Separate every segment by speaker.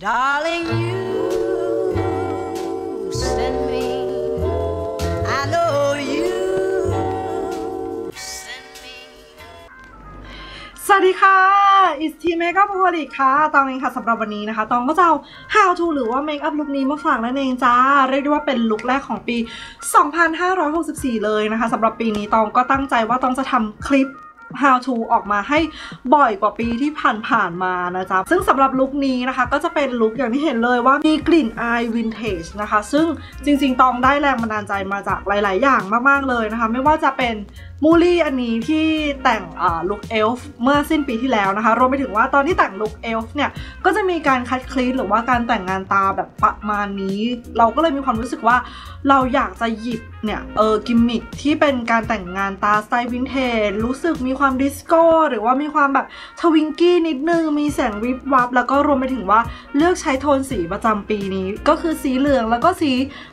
Speaker 1: Darling, you send me. I know you send me.
Speaker 2: สวัสดีค่ะอิสทีเมคอัพโฮลิกค่ะ ตองเองค่ะสำหรับวันนี้นะคะ ตองก็จะเอา how to หรือว่าเมคอัพลุคนี้มาฝากนั่นเองจ้า เรียกได้ว่าเป็นลุคแรกของปี 2564 เลยนะคะสำหรับปีนี้ตองก็ตั้งใจว่าตองจะทำคลิป how to ออกมาให้บ่อยกว่าปีที่ผ่านๆมานะจ๊ะ ซึ่งสำหรับลุคนี้นะคะ ก็จะเป็นลุคอย่างที่เห็นเลยว่ามีกลิ่นอายวินเทจนะคะ ซึ่งจริงๆตองได้แรงบันดาลใจมาจากหลาย ๆ อย่างมากๆเลยนะคะ ไม่ว่าจะเป็น มูลี่อันนี้ที่แต่งลุคเอลฟ์เมื่อสิ้นปีที่แล้วนะคะ รวมไปถึงว่าตอนที่แต่งลุคเอลฟ์เนี่ย ก็จะมีการคัดคลีนหรือว่าการแต่งงานตาแบบประมาณนี้ เราก็เลยมีความรู้สึกว่าเราอยากจะหยิบเนี่ยเออกิมมิคที่เป็นการแต่งงานตาสไตล์วินเทจรู้สึกมีความดิสโก้หรือว่ามีความแบบทวิงกี้นิดนึง มีแสงวิบวับ แล้วก็รวมไปถึงว่าเลือกใช้โทนสีประจำปีนี้ ก็คือสีเหลืองแล้วก็สี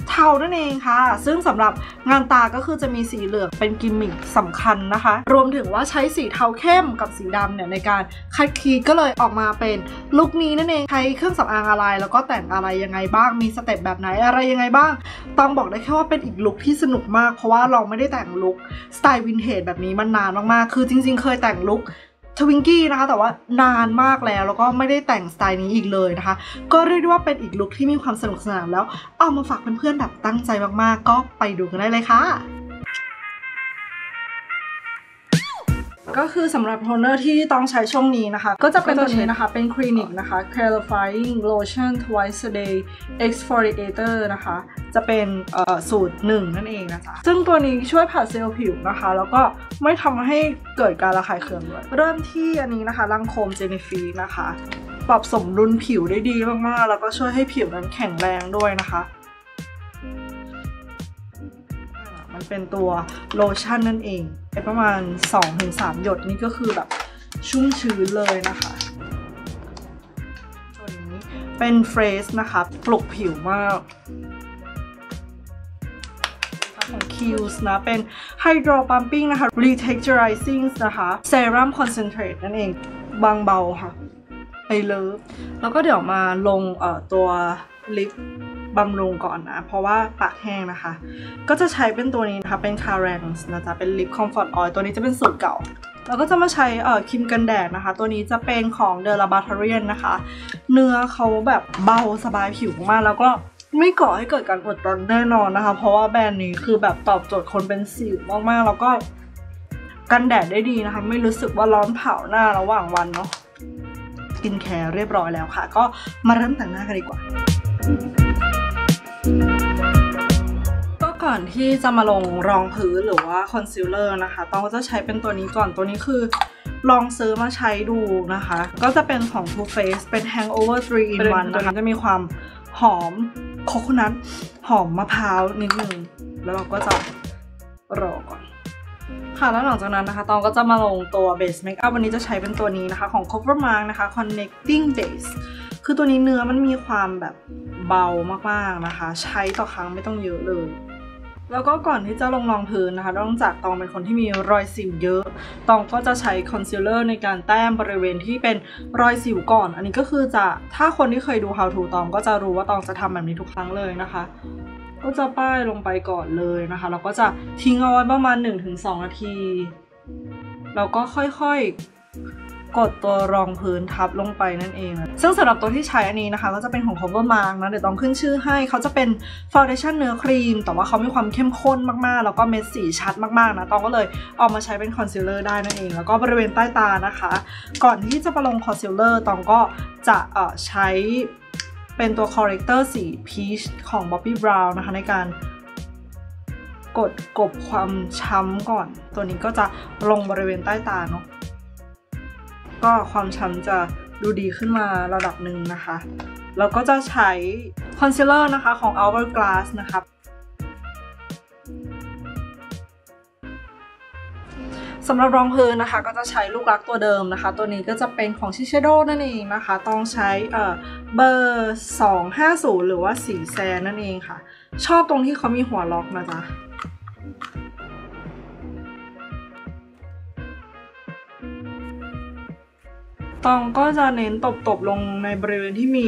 Speaker 2: เทานั่นเองค่ะ ซึ่งสำหรับงานตาก็คือจะมีสีเหลืองเป็นกิมมิคสำคัญนะคะ รวมถึงว่าใช้สีเทาเข้มกับสีดำเนี่ยในการคัดคีก็เลยออกมาเป็นลุคนี้นั่นเอง ใช้เครื่องสำอางอะไร แล้วก็แต่งอะไรยังไงบ้าง มีสเต็ปแบบไหนอะไรยังไงบ้าง ต้องบอกได้แค่ว่าเป็นอีกลุคที่สนุกมาก เพราะว่าเราไม่ได้แต่งลุคสไตล์วินเทจแบบนี้มานานมากๆ คือจริง ๆ เคยแต่งลุคทวิงกี้นะคะแต่ว่านานมากแล้วแล้วก็ไม่ได้แต่งสไตล์นี้อีกเลยนะคะ ก็เรียกได้ว่าเป็นอีกลุคที่มีความสนุกสนานแล้ว เอามาฝากเพื่อนๆแบบตั้งใจมากๆ ก็ไปดูกันได้เลยค่ะ ก็คือสำหรับโทนเนอร์ที่ต้องใช้ช่วงนี้นะคะ ก็จะเป็นตัวนี้นะคะ เป็นคลินิกนะคะ clarifying lotion twice a day exfoliator นะคะ จะเป็นเอ่อสูตรหนึ่งนั่นเองนะคะซึ่งตัวนี้ช่วยผัดเซลล์ผิวนะคะ แล้วก็ไม่ทำให้เกิดการระคายเคืองด้วย เริ่มที่อันนี้นะคะ ลังโคมเจนิฟีนะคะ ปรับสมดุลผิวได้ดีมากๆ แล้วก็ช่วยให้ผิวนั้นแข็งแรงด้วยนะคะ มันเป็นตัวโลชั่นนั่นเองเป็นประมาณ 2-3 หยดนี่ก็คือแบบชุ่มชื้นเลยนะคะตัวนี้เป็นเฟรชนะคะปลุกผิวมากของ Kills นะ เป็น Hydro Pumping นะคะ Retexturizing นะคะ Serum Concentrate นั่นเองบางเบาค่ะไอเลิฟแล้วก็เดี๋ยวมาลงตัวลิป บำรุงก่อนนะ เพราะว่าปากแห้งนะคะ ก็จะใช้เป็นตัวนี้นะคะเป็น c a r a n s นะจ๊ะเป็นลิป Comfort Oil ตัวนี้จะเป็นสูตรเก่าแล้วก็จะมาใช้เอ่อครีมกันแดดนะคะ ตัวนี้จะเป็นของ The l a b a t a r i a n นะคะ เนื้อเขาแบบเบาสบายผิวมาก แล้วก็ไม่ก่อให้เกิดการอุดตันแน่นอนนะคะ เพราะว่าแบรนด์นี้คือแบบตอบโจทย์คนเป็นสิวมากๆ แล้วก็กันแดดได้ดีนะคะ ไม่รู้สึกว่าร้อนเผาหน้าระหว่างวันเนาะกินแคร์เรียบร้อยแล้วค่ะ ก็มาเริ่มแต่งหน้ากันดีกว่า ก่อนที่จะมาลงรองพื้นหรือว่าคอนซีลเลอร์นะคะ ต้องก็จะใช้เป็นตัวนี้ก่อน ตัวนี้คือลองซื้อมาใช้ดูนะคะ ก็จะเป็นของ Too Faced เป็น Hangover 3 in 1นะคะจะมีความหอมโคโคนัทหอมมะพร้าวนิดนึง แล้วเราก็จะรอก่อน ค่ะแล้วหลังจากนั้นนะคะ ตองก็จะมาลงตัว base makeup วันนี้จะใช้เป็นตัวนี้นะคะ ของ CoverMark นะคะ connecting base คือตัวนี้เนื้อมันมีความแบบเบามากๆนะคะ ใช้ต่อครั้งไม่ต้องเยอะเลย แล้วก็ก่อนที่จะลงรองพื้นนะคะนอกจากตองเป็นคนที่มีรอยสิวเยอะ ตองก็จะใช้คอนซีลเลอร์ในการแต้มบริเวณที่เป็นรอยสิวก่อน อันนี้ก็คือจะถ้าคนที่เคยดู how to ตองก็จะรู้ว่าตองจะทำแบบนี้ทุกครั้งเลยนะคะ ก็จะป้ายลงไปก่อนเลยนะคะแล้วก็จะทิ้งเอาไว้ประมาณ 1-2 นาที แล้วก็ค่อยๆ กดตัวรองพื้นทับลงไปนั่นเอง ซึ่งสำหรับตัวที่ใช้อันนี้นะคะ ก็จะเป็นของ CoverMark นะเดี๋ยวต้องขึ้นชื่อให้เขาจะเป็น Foundation เนื้อครีม แต่ว่าเขามีความเข้มข้นมากๆ แล้วก็เม็ดสีชัดมากๆนะตองก็เลยเอามาใช้เป็นคอนซีลเลอร์ได้นั่นเอง แล้วก็บริเวณใต้ตานะคะ ก่อนที่จะมาลงคอนซีลเลอร์ตองก็จะเอ่อใช้เป็นตัว corrector สี peach ของ Bobbi Brown นะคะในการกดกบความช้ำก่อน ตัวนี้ก็จะลงบริเวณใต้ตาเนาะ ก็ความช้ำจะดูดีขึ้นมาระดับหนึ่งนะคะ แล้วก็จะใช้คอนซีลเลอร์นะคะของ Hourglass นะคะสำหรับรองพื้นนะคะก็จะใช้ลูกรักตัวเดิมนะคะ ตัวนี้ก็จะเป็นของ Shiseido นั่นเองนะคะ ต้องใช้เออเบอร์ 250 หรือว่าสีแซนนั่นเองค่ะ ชอบตรงที่เขามีหัวล็อกนะจ๊ะ ตองก็จะเน้นตบๆลงในบริเวณที่มี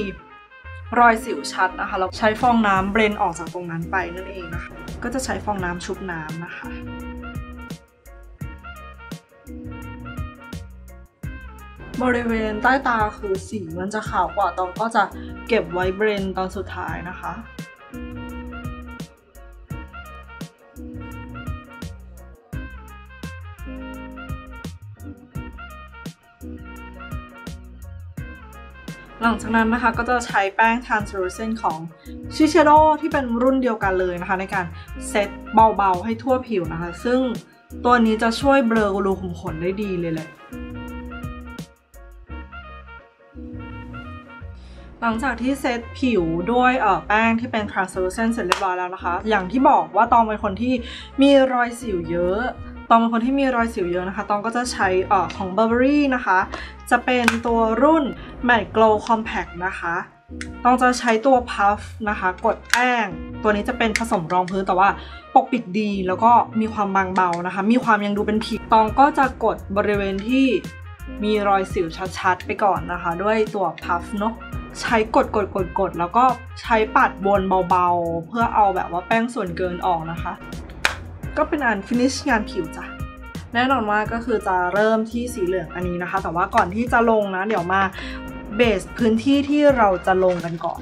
Speaker 2: รอยสิวชัดนะคะเราใช้ฟองน้ำเบรนออกจากตรงนั้นไปนั่นเองนะคะก็จะใช้ฟองน้ำชุบน้ำนะคะ บริเวณใต้ตาคือสีมันจะขาวกว่าตองก็จะเก็บไว้เบรนตอนสุดท้ายนะคะ หลังจากนั้นนะคะก็จะใช้แป้ง translucent ของ Shiseido ที่เป็นรุ่นเดียวกันเลยนะคะ ในการเซตเบาๆ ให้ทั่วผิวนะคะ ซึ่งตัวนี้จะช่วยเบลอรูขุมขนได้ดีเลยแหละหลังจากที่เซตผิวด้วยเอ่อแป้งที่เป็น translucent เสร็จเรียบร้อยแล้วนะคะ อย่างที่บอกว่าตองเป็นคนที่มีรอยสิวเยอะ ตองเป็นคนที่มีรอยสิวเยอะนะคะ ตองก็จะใช้ออของ Burberry นะคะ จะเป็นตัวรุ่น Matte Glow Compact นะคะ ต้องจะใช้ตัว Puff นะคะ กดแป้ง ตัวนี้จะเป็นผสมรองพื้นแต่ว่าปกปิดดีแล้วก็มีความบางเบานะคะ มีความยังดูเป็นผิวตองก็จะกดบริเวณที่มีรอยสิวชัดๆ ไปก่อนนะคะ ด้วยตัว Puff เนาะใช้กดกดกดกดแล้วก็ใช้ปัดวนเบาๆ เพื่อเอาแบบว่าแป้งส่วนเกินออกนะคะ ก็เป็นอันฟินิชงานผิวจ้ะ แน่นอนว่าก็คือจะเริ่มที่สีเหลืองอันนี้นะคะ แต่ว่าก่อนที่จะลงนะ เดี๋ยวมาเบสพื้นที่ที่เราจะลงกันก่อน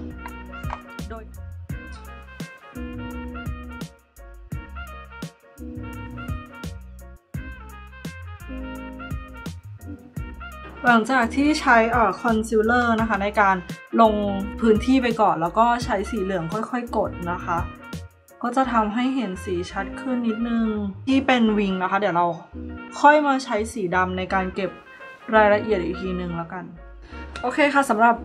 Speaker 2: หลังจากที่ใช้อ่อคอนซีลเลอร์นะคะในการลงพื้นที่ไปก่อน แล้วก็ใช้สีเหลืองค่อยๆ กดนะคะ ก็จะทำให้เห็นสีชัดขึ้นนิดนึง ที่เป็นวิงนะคะ เดี๋ยวเราค่อยมาใช้สีดำในการเก็บรายละเอียดอีกทีหนึ่งแล้วกัน โอเคค่ะสำหรับ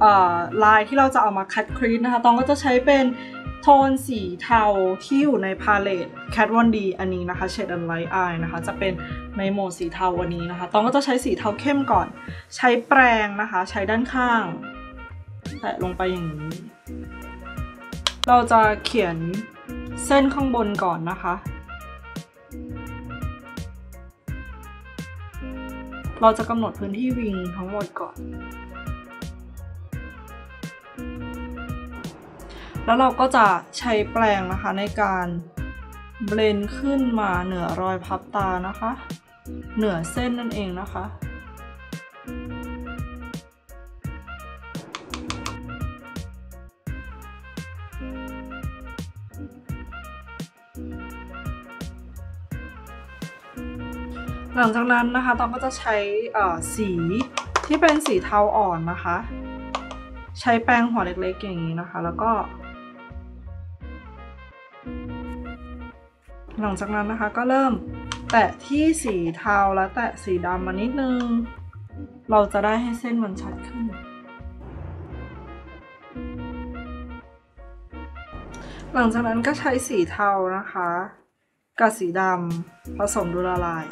Speaker 2: ลายที่เราจะเอามาคัดครีสนะคะตองก็จะใช้เป็นโทนสีเทาที่อยู่ในพาเลต Cat 1D อันนี้นะคะ Shade and Light Eye นะคะ จะเป็นในโหมดสีเทาวันนี้นะคะ ตองก็จะใช้สีเทาเข้มก่อน ใช้แปรงนะคะ ใช้ด้านข้าง แตะลงไปอย่างนี้ เราจะเขียน เส้นข้างบนก่อนนะคะ เราจะกำหนดพื้นที่วิงทั้งหมดก่อน แล้วเราก็จะใช้แปรงนะคะในการเบลนขึ้นมาเหนือรอยพับตานะคะ เหนือเส้นนั่นเองนะคะ หลังจากนั้นนะคะตองก็จะใช้สีที่เป็นสีเทาอ่อนนะคะ ใช้แป้งหัวเล็กๆอย่างนี้นะคะ แล้วก็ หลังจากนั้นนะคะก็เริ่มแตะที่สีเทาแล้วแตะสีดำมานิดนึง เราจะได้ให้เส้นมันชัดขึ้น หลังจากนั้นก็ใช้สีเทานะคะ กับสีดำผสมดูละลาย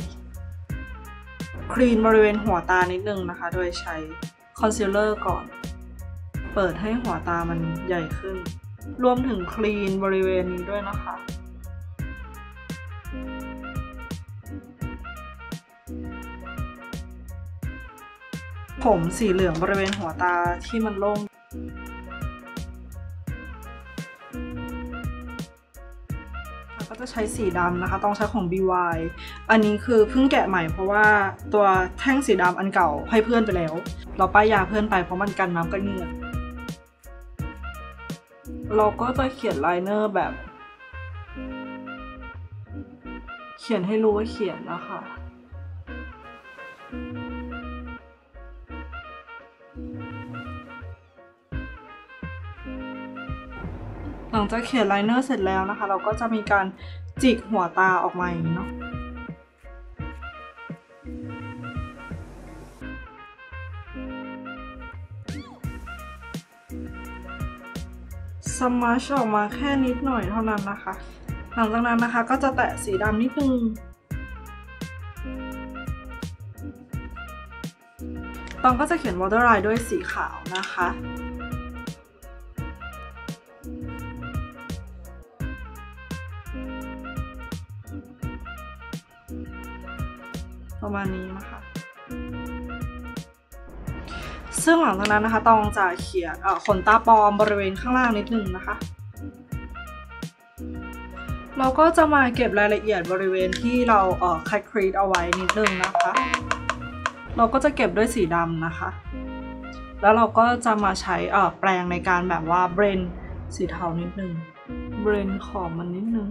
Speaker 2: คลีนบริเวณหัวตานิดนึงนะคะ โดยใช้คอนซีลเลอร์ก่อน เปิดให้หัวตามันใหญ่ขึ้น รวมถึงคลีนบริเวณนี้ด้วยนะคะ ผมสีเหลืองบริเวณหัวตาที่มันโล่ง ก็จะใช้สีดำนะคะ ต้องใช้ของ BY อันนี้คือเพิ่งแกะใหม่เพราะว่าตัวแท่งสีดำอันเก่าให้เพื่อนไปแล้ว เราป้ายยาเพื่อนไปเพราะมันกันน้ำกันเหงื่อเราก็จะเขียนไลเนอร์แบบ เขียนให้รู้ว่าเขียนนะคะ ลังจากเขียนไลเนอร์เสร็จแล้วนะคะ เราก็จะมีการจิกหัวตาออกมาอย่างนี้เนาะสมาชออกมาแค่นิดหน่อยเท่านั้นนะคะ หลังจากนั้นนะคะก็จะแตะสีดำนิดนึง ตองก็จะเขียน waterline ด้วยสีขาวนะคะ ประมาณนี้นะคะ ซึ่งหลังจากนั้นนะคะตองจะเขียนขนตาปลอมบริเวณข้างล่างนิดนึงนะคะ เราก็จะมาเก็บรายละเอียดบริเวณที่เราเอ่อคัดครีตเอาไว้นิดนึงนะคะ เราก็จะเก็บด้วยสีดำนะคะ แล้วเราก็จะมาใช้เอ่อแปรงในการแบบว่าเบรนสีเทานิดนึงเบรนขอบมันนิดนึง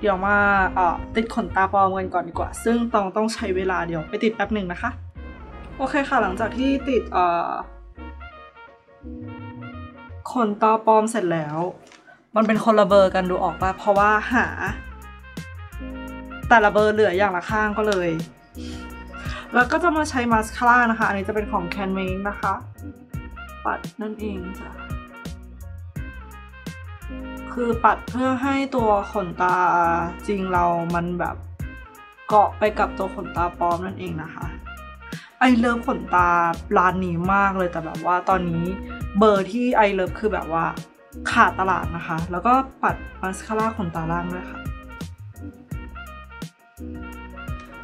Speaker 2: เดี๋ยวมาเอ่อติดขนตาปลอมกันก่อนดีกว่า ซึ่งต้องต้องใช้เวลาเดี๋ยวไปติดแป๊บหนึ่งนะคะ โอเคค่ะหลังจากที่ติดเอ่อขนตาปลอมเสร็จแล้ว มันเป็นคนละเบอร์กันดูออกปะเพราะว่าหา แต่ละเบอร์เหลืออย่างละข้างก็เลย แล้วก็จะมาใช้มาสคาร่านะคะ อันนี้จะเป็นของ Can m a k นะคะ ปัดนั่นเองจ้ะ คือปัดเพื่อให้ตัวขนตาจริงเรามันแบบเกาะไปกับตัวขนตาปลอมนั่นเองนะคะไอเลิฟขนตาร้านนี้มากเลยแต่แบบว่าตอนนี้เบอร์ที่ไอเลิฟคือแบบว่าขาดตลาดนะคะ แล้วก็ปัดมาสคาร่าขนตาล่างด้วยค่ะ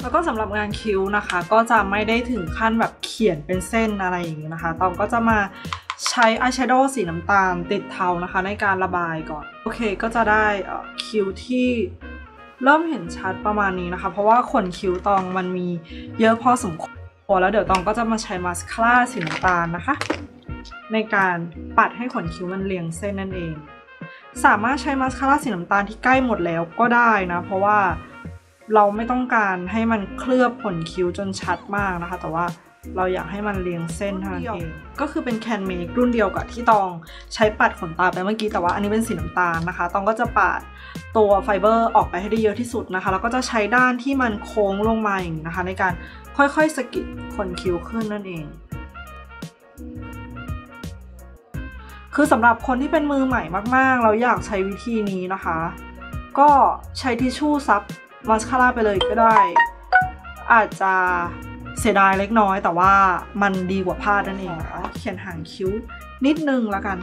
Speaker 2: แล้วก็สำหรับงานคิ้วนะคะ ก็จะไม่ได้ถึงขั้นแบบเขียนเป็นเส้นอะไรอย่างนี้นะคะ ตองก็จะมา ใช้อายแชโดว์สีน้ำตาลติดเทานะคะ ในการระบายก่อน โอเคก็จะได้คิ้วที่เริ่มเห็นชัดประมาณนี้นะคะ เพราะว่าขนคิ้วตองมันมีเยอะพอสมควรแล้วเดี๋ยวตองก็จะมาใช้มาสคาร่าสีน้ำตาลนะคะ ในการปัดให้ขนคิ้วมันเรียงเส้นนั่นเอง สามารถใช้มาสคาร่าสีน้ำตาลที่ใกล้หมดแล้วก็ได้นะ เพราะว่าเราไม่ต้องการให้มันเคลือบขนคิ้วจนชัดมากนะคะ แต่ว่า เราอยากให้มันเรียงเส้นเท่านั้นเองก็คือเป็นแคนเมกรุ่นเดียวกับที่ตองใช้ปัดขนตาไปเมื่อกี้แต่ว่าอันนี้เป็นสีน้ำตาลนะคะ ตองก็จะปาดตัวไฟเบอร์ออกไปให้ได้เยอะที่สุดนะคะ แล้วก็จะใช้ด้านที่มันโค้งลงมาอย่างนี้นะคะ ในการค่อยๆสกิดขนคิ้วขึ้นนั่นเองคือสำหรับคนที่เป็นมือใหม่มาก ๆ เราอยากใช้วิธีนี้นะคะ ก็ใช้ทิชชู่ซับมาสคาร่าไปเลยก็ได้ อาจจะ เสียดายเล็กน้อย แต่ว่ามันดีกว่าผ้าดนั่นเองนะคะเขียนหางคิ้วนิดนึงแล้วกัน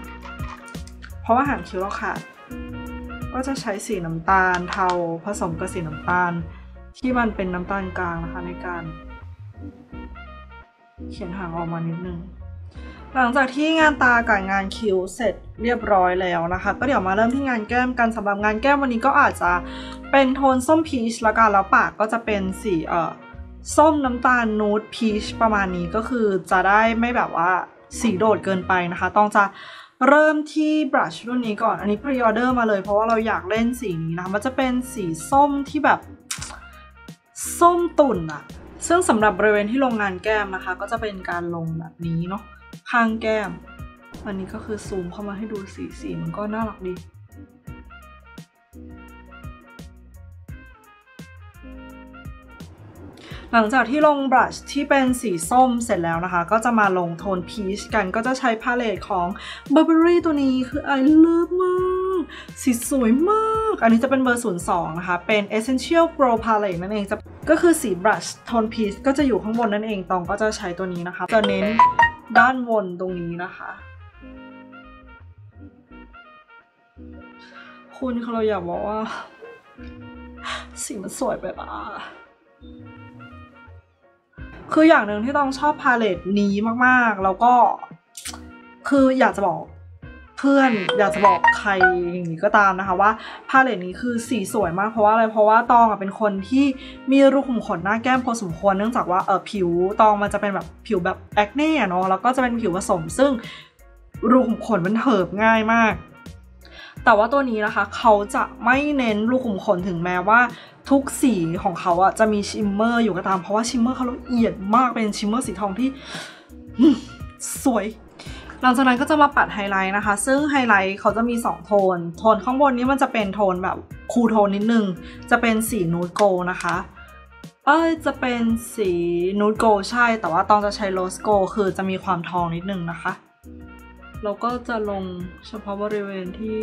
Speaker 2: เพราะว่าหางคิ้วเราขาดก็จะใช้สีน้ำตาลเทาผสมกับสีน้ำตาล ที่มันเป็นน้ำตาลกลางนะคะในการ เขียนหางออกมานิดนึงหลังจากที่งานตากับงานคิ้วเสร็จเรียบร้อยแล้วนะคะ ก็เดี๋ยวมาเริ่มที่งานแก้มกันสำหรับงานแก้มวันนี้ก็อาจจะเป็นโทนส้มพีชละกันแล้วปากก็จะเป็นสีเอ่อ ส้มน้ำตาลนูดพีชประมาณนี้ก็คือจะได้ไม่แบบว่าสีโดดเกินไปนะคะ ต้องจะเริ่มที่บรัชรุ่นนี้ก่อน อันนี้พรีออเดอร์มาเลยเพราะว่าเราอยากเล่นสีนี้นะมันจะเป็นสีส้มที่แบบ ส้มตุ่นอะซึ่งสำหรับบริเวณที่ลงงานแก้มนะคะ ก็จะเป็นการลงแบบนี้เนาะข้างแก้ม อันนี้ก็คือซูมเข้ามาให้ดูสีสีมันก็น่ารักดี หลังจากที่ลงบรัชที่เป็นสีส้มเสร็จแล้วนะคะ ก็จะมาลงโทนพีชกันก็จะใช้พาเลตของ Burberry ตัวนี้คือ I love มากสีสวยมาก อันนี้จะเป็นเบอร์ 02 นะคะ เป็น Essential Grow Palette นั่นเองจะก็คือสีบรัชโทนพีชก็จะอยู่ข้างบนนั่นเองตองก็จะใช้ตัวนี้นะคะ จะเน้นด้านบนตรงนี้นะคะ คุณเราอยากบอกว่าสีมันสวยไปปะ คืออย่างหนึ่งที่ต้องชอบพาเลตนี้มากๆ แล้วก็คืออยากจะบอกเพื่อนอยากจะบอกใครอย่างนี้ก็ตามนะคะว่าพาเลตนี้คือสีสวยมากเพราะว่าอะไรเพราะว่าตองอะเป็นคนที่มีรูขุมขนหน้าแก้มพอสมควรเนื่องจากว่าเออผิวตองมันจะเป็นแบบผิวแบบแอคเน่เนาะแล้วก็จะเป็นผิวผสมซึ่งรูขุมขนมันเถิบง่ายมาก แต่ว่าตัวนี้นะคะ เขาจะไม่เน้นรูขุมขนถึงแม้ว่า ทุกสีของเขาอะจะมีชิมเมอร์อยู่ก็ตาม เพราะว่าชิมเมอร์เขาละเอียดมากเป็นชิมเมอร์สีทองที่สวย หลังจากนั้นก็จะมาปัดไฮไลท์นะคะ ซึ่งไฮไลท์เขาจะมี 2 โทน โทนข้างบนนี้มันจะเป็นโทนแบบคูลโทนนิดนึง จะเป็นสีนูดโกนะคะ เอ้ยจะเป็นสีนูดโกใช่ แต่ว่าตองจะใช้โรสโกคือจะมีความทองนิดนึงนะคะ เราก็จะลงเฉพาะบริเวณที่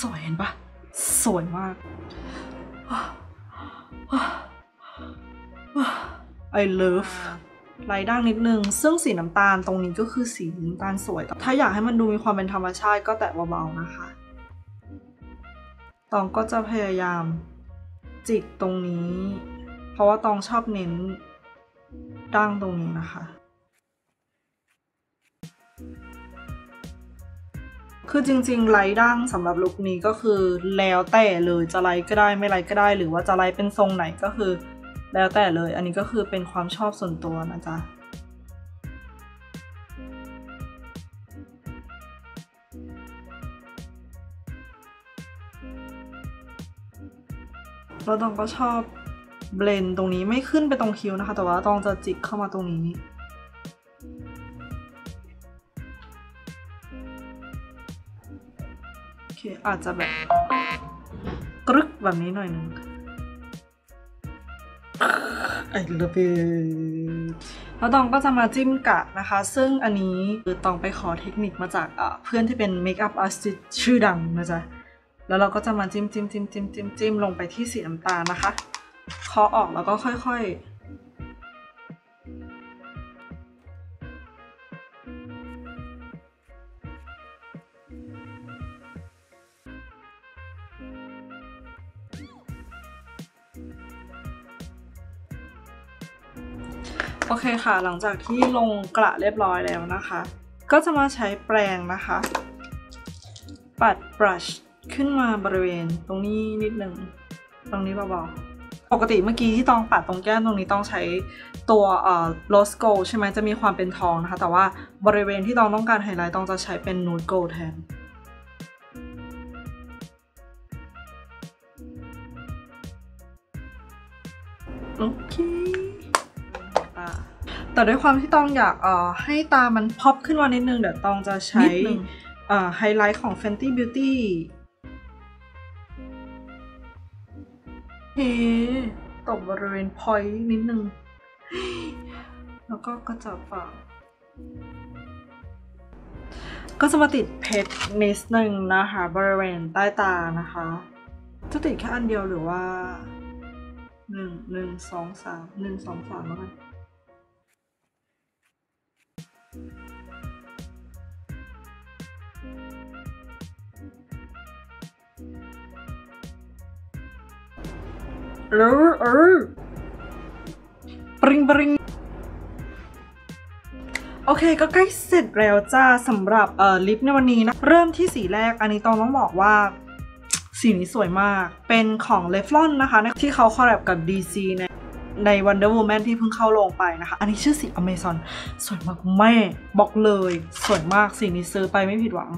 Speaker 2: สวยเห็นปะ สวยมาก I love ลายด่างนิดนึง ซึ่งสีน้ำตาลตรงนี้ก็คือสีน้ำตาลสวย ถ้าอยากให้มันดูมีความเป็นธรรมชาติก็แตะเบาๆนะคะตองก็จะพยายามจิกตรงนี้ เพราะว่าตองชอบเน้นดั้งตรงนี้นะคะ คือจริงๆไลท์ดั้งสำหรับลุคนี้ก็คือแล้วแต่เลยจะไลท์ก็ได้ไม่ไลท์ก็ได้ หรือว่าจะไลท์เป็นทรงไหนก็คือ แล้วแต่เลย อันนี้ก็คือเป็นความชอบส่วนตัวนะจ๊ะแล้วตองก็ชอบเบลนตรงนี้ไม่ขึ้นไปตรงคิ้วนะคะ แต่ว่าตองจะจิกเข้ามาตรงนี้ เค อาจจะแบบกรึกแบบนี้หน่อยนึง I love it แล้วตองก็จะมาจิ้มกะนะคะ ซึ่งอันนี้คือตองไปขอเทคนิคมาจากเอ่อเพื่อนที่เป็นเมคอัพอาร์ติสชื่อดังนะจ๊ะ แล้วเราก็จะมาจิ้มจิ้มจิ้มจิ้มจิ้มจิ้มลงไปที่สีน้ำตาลนะคะเคาะออกแล้วก็ค่อยๆ ค่ะ หลังจากที่ลงกระเรียบร้อยแล้วนะคะ ก็จะมาใช้แปรงนะคะ ปัดบรัชขึ้นมาบริเวณตรงนี้นิดนึง ตรงนี้เบาๆปกติเมื่อกี้ที่ต้องปัดตรงแก้มตรงนี้ต้องใช้ตัวเอ่อโรสโกใช่ไหมจะมีความเป็นทองนะคะ แต่ว่าบริเวณที่ต้องต้องการไฮไลท์ต้องจะใช้เป็นนูดโกลแทนโอเค แต่ด้วยความที่ต้องอยากเอ่อให้ตามันพ็อปขึ้นมานิดนึง เดี๋ยวต้องจะใช้
Speaker 3: นิดนึง
Speaker 2: เอ่อไฮไลท์ของ Fenty Beauty เฮ้ตบบริเวณพอยต์นิดนึง แล้วก็กระจับปากก็จะมาติดเพชรนิดนึงนะคะ บริเวณใต้ตานะคะ จะติดแค่อันเดียวหรือว่าหนึ่งหนึ่งสองสามหนึ่งสองสามแล้วกัน เออเออปริงปริงโอเคก็ใกล้เสร็จแล้วจ้าสำหรับเอ่อลิปในวันนี้นะ เริ่มที่สีแรกอันนี้ต้องต้องบอกว่า สีนี้สวยมาก เป็นของ l e f l o n นะคะ ที่เขาคอลแลบกับ DC ใน ใน Wonder Woman ที่เพิ่งเข้าโรงไปนะคะ อันนี้ชื่อสี Amazon สวยมากแม่บอกเลย สวยมากสีนี้ซื้อไปไม่ผิดหวัง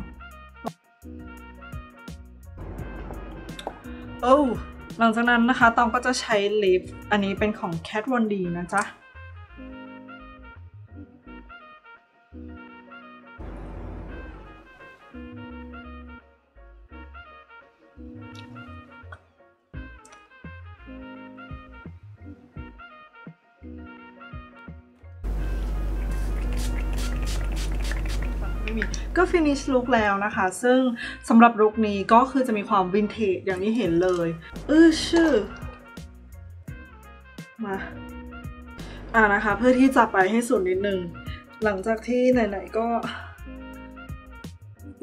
Speaker 2: โอ้หลังจากนั้นนะคะตองก็จะใช้ลิป อันนี้เป็นของ Kat Von D นะจ๊ะีก็ฟินิชลุกแล้วนะคะ ซึ่งสำหรับลุคนี้ก็คือจะมีความวินเทจอย่างที่เห็นเลยเออชื่อมาอ่านะคะ เพื่อที่จะไปให้สุดนิดนึง หลังจากที่ไหนๆก็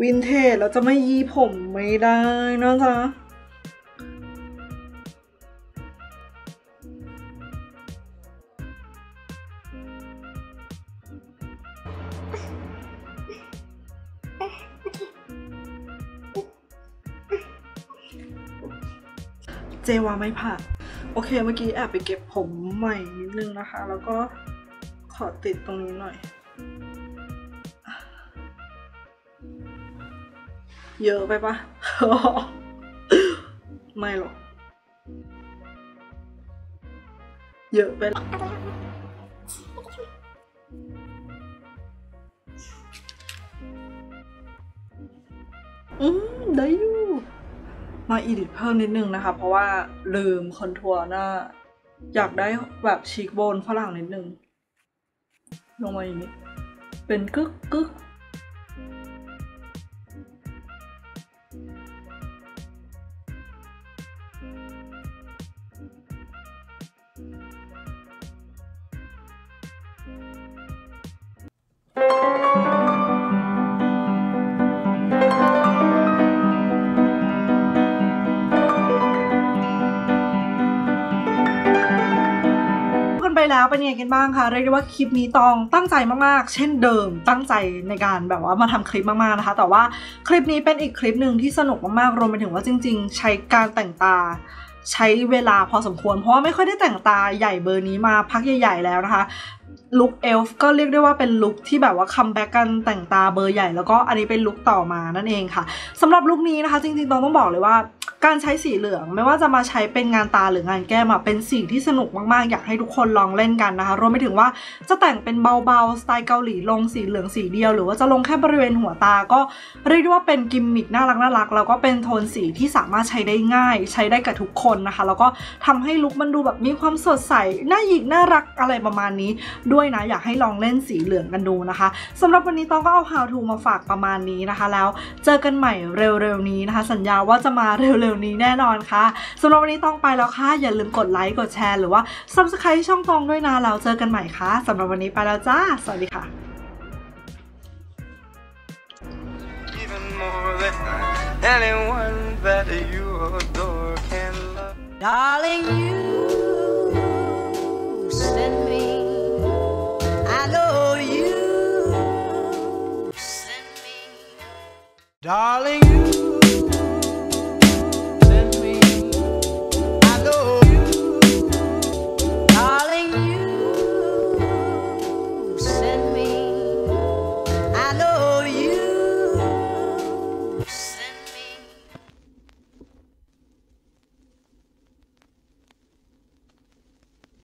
Speaker 2: วินเทจแล้วจะไม่ยีผมไม่ได้นะจ๊ะ เจวาไม่ผ่านโอเคเมื่อกี้แอบไปเก็บผมใหม่นิดนึงนะคะ แล้วก็ขอติดตรงนี้หน่อย เยอะไปปะไม่หรอก เยอะไปอืมได้อยู่ มาอีดิทเพิ่มนิดนึงนะคะ เพราะว่าลืมคอนทัวร์หน้า อยากได้แบบชีกโบนฝรั่งนิดนึง ลงมาอย่างนี้ เป็นกึกกึก เป็นยังไงกันบ้างคะเรียกได้ว่าคลิปนี้ตองตั้งใจมากๆ เช่นเดิมตั้งใจในการแบบว่ามาทำคลิปมากๆนะคะ แต่ว่าคลิปนี้เป็นอีกคลิปหนึ่งที่สนุกมากๆรวมไปถึงว่าจริง ๆ ใช้การแต่งตาใช้เวลาพอสมควร เพราะว่าไม่ค่อยได้แต่งตาใหญ่เบอร์นี้มาพักใหญ่ ๆ แล้วนะคะลุคเอลฟ์ก็เรียกได้ว่าเป็นลุคที่แบบว่าคัมแบ็กกันแต่งตาเบอร์ใหญ่แล้วก็อันนี้เป็นลุคต่อมานั่นเองค่ะสำหรับลุคนี้นะคะ จริงๆต้องต้องบอกเลยว่า การใช้สีเหลืองไม่ว่าจะมาใช้เป็นงานตาหรืองานแก้มอะเป็นสีที่สนุกมากๆ อยากให้ทุกคนลองเล่นกันนะคะ รวมไปถึงว่าจะแต่งเป็นเบาๆ สไตล์เกาหลีลงสีเหลืองสีเดียว หรือว่าจะลงแค่บริเวณหัวตาก็เรียกได้ว่าเป็นกิมมิคน่ารักน่ารักแล้วก็เป็นโทนสีที่สามารถใช้ได้ง่าย ใช้ได้กับทุกคนนะคะ แล้วก็ทำให้ลุคมันดูแบบมีความสดใสน่าหยิกน่ารักอะไรประมาณนี้ ด้วยนะอยากให้ลองเล่นสีเหลืองกันดูนะคะสำหรับวันนี้ต้องก็เอา how to มาฝากประมาณนี้นะคะ แล้วเจอกันใหม่เร็วๆนี้นะคะ สัญญาว่าจะมาเร็วๆนี้แน่นอนค่ะสำหรับวันนี้ต้องไปแล้วค่ะอย่าลืมกดไลค์กดแชร์หรือว่า subscribe ช่องตองด้วยนะแล้วเจอกันใหม่ค่ะสำหรับวันนี้ไปแล้วจ้า สวัสดีค่ะ
Speaker 3: even more than anyone that you adore can love.
Speaker 1: Darling, you send me. I know you send me.
Speaker 3: Darling, you